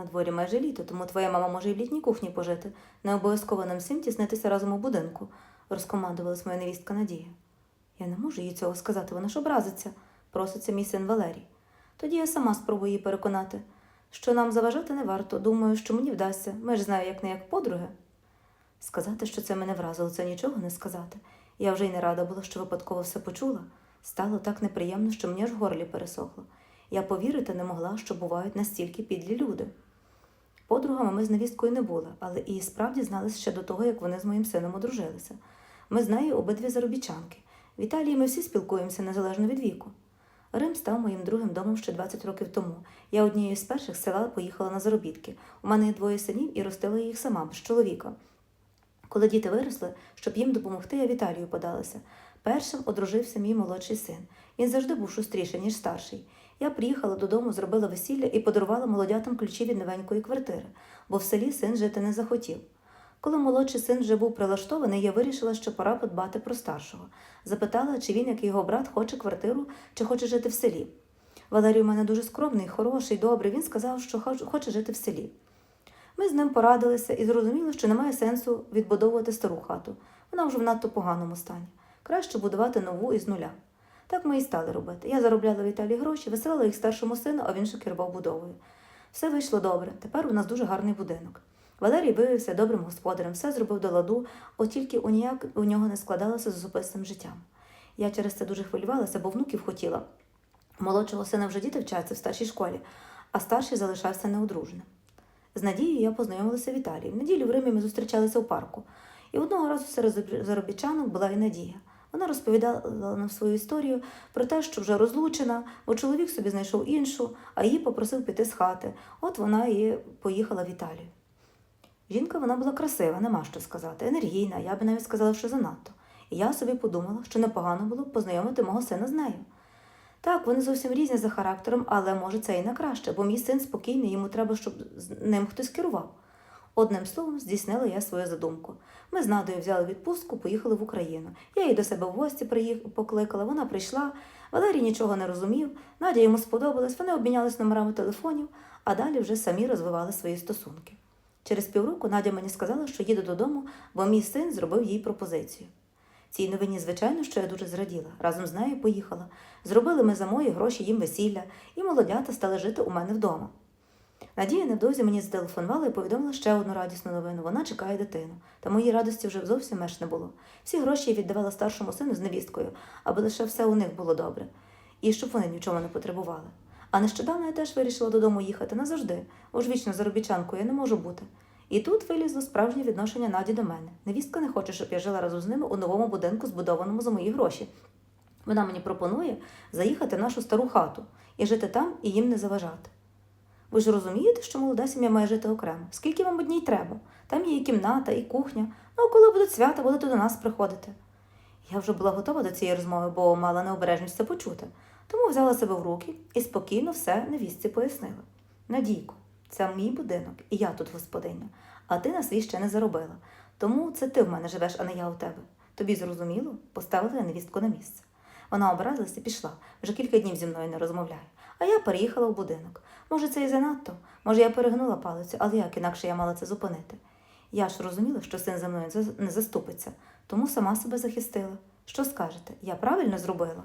На дворі майже літо, тому твоя мама може і в літній кухні пожити. Не обов'язково нам всім тіснитися разом у будинку, розкомандувалась моя невістка Надія. Я не можу їй цього сказати, вона ж образиться, проситься мій син Валерій. Тоді я сама спробую її переконати, що нам заважати не варто. Думаю, що мені вдасться. Ми ж знаю, як не як подруги. Сказати, що це мене вразило, це нічого не сказати. Я вже й не рада була, що випадково все почула. Стало так неприємно, що мені аж горлі пересохло. Я повірити не могла, що бувають настільки підлі люди. Подругами ми з невісткою не були, але і справді знали ще до того, як вони з моїм сином одружилися. Ми з нею обидві заробітчанки. В Італії ми всі спілкуємося незалежно від віку. Рим став моїм другим домом ще 20 років тому. Я однією з перших села поїхала на заробітки. У мене є двоє синів і ростила їх сама без чоловіка. Коли діти виросли, щоб їм допомогти, я в Італію подалася. Першим одружився мій молодший син. Він завжди був шустріший, ніж старший. Я приїхала додому, зробила весілля і подарувала молодятам ключі від новенької квартири, бо в селі син жити не захотів. Коли молодший син вже був прилаштований, я вирішила, що пора подбати про старшого. Запитала, чи він, як його брат, хоче квартиру чи хоче жити в селі. Валерій у мене дуже скромний, хороший, добрий. Він сказав, що хоче жити в селі. Ми з ним порадилися і зрозуміли, що немає сенсу відбудовувати стару хату. Вона вже в надто поганому стані. Краще будувати нову із нуля. Так ми і стали робити. Я заробляла в Італії гроші, виселила їх старшому сину, а він же керував будовою. Все вийшло добре. Тепер у нас дуже гарний будинок. Валерій виявився добрим господарем, все зробив до ладу, от тільки у ніяк у нього не складалося з особистим життям. Я через це дуже хвилювалася, бо внуків хотіла. Молодшого сина вже діти вчаться в старшій школі, а старший залишався неодруженим. З Надією я познайомилася в Італії. В неділю в Римі ми зустрічалися у парку. І одного разу серед заробітчанок була і Надія. Вона розповідала нам свою історію про те, що вже розлучена, бо чоловік собі знайшов іншу, а її попросив піти з хати. От вона і поїхала в Італію. Жінка вона була красива, нема що сказати, енергійна, я би навіть сказала, що занадто. І я собі подумала, що непогано було б познайомити мого сина з нею. Так, вони зовсім різні за характером, але може це і на краще, бо мій син спокійний, йому треба, щоб з ним хтось керував. Одним словом, здійснила я свою задумку. Ми з Надою взяли відпустку, поїхали в Україну. Я її до себе в гості приїх... покликала, вона прийшла. Валерій нічого не розумів, Надя йому сподобалась, вони обмінялись номерами телефонів, а далі вже самі розвивали свої стосунки. Через півроку Надя мені сказала, що їде додому, бо мій син зробив їй пропозицію. Цій новині, звичайно, що я дуже зраділа. Разом з нею поїхала. Зробили ми за мої гроші їм весілля, і молодята стали жити у мене вдома. Надія невдовзі мені зателефонувала і повідомила ще одну радісну новину. Вона чекає дитину. Та моїй радості вже зовсім меж не було. Всі гроші я віддавала старшому сину з невісткою, аби лише все у них було добре, і щоб вони ні в чому не потребували. А нещодавно я теж вирішила додому їхати назавжди, бо ж вічно заробітчанкою я не можу бути. І тут вилізло справжнє відношення Наді до мене. Невістка не хоче, щоб я жила разом з ними у новому будинку, збудованому за мої гроші. Вона мені пропонує заїхати в нашу стару хату і жити там і їм не заважати. Ви ж розумієте, що молода сім'я має жити окремо? Скільки вам одній треба? Там є і кімната, і кухня. Ну, а коли будуть свята, будете до нас приходити. Я вже була готова до цієї розмови, бо мала необережність це почути. Тому взяла себе в руки і спокійно все невістці пояснила. Надійко, це мій будинок, і я тут господиня, а ти на свій ще не заробила. Тому це ти в мене живеш, а не я у тебе. Тобі зрозуміло, поставила я невістку на місце. Вона образилась і пішла, вже кілька днів зі мною не розмовляє. А я переїхала в будинок. Може, це і занадто, може, я перегнула палицю, але як інакше я мала це зупинити. Я ж розуміла, що син за мною не заступиться, тому сама себе захистила. Що скажете, я правильно зробила?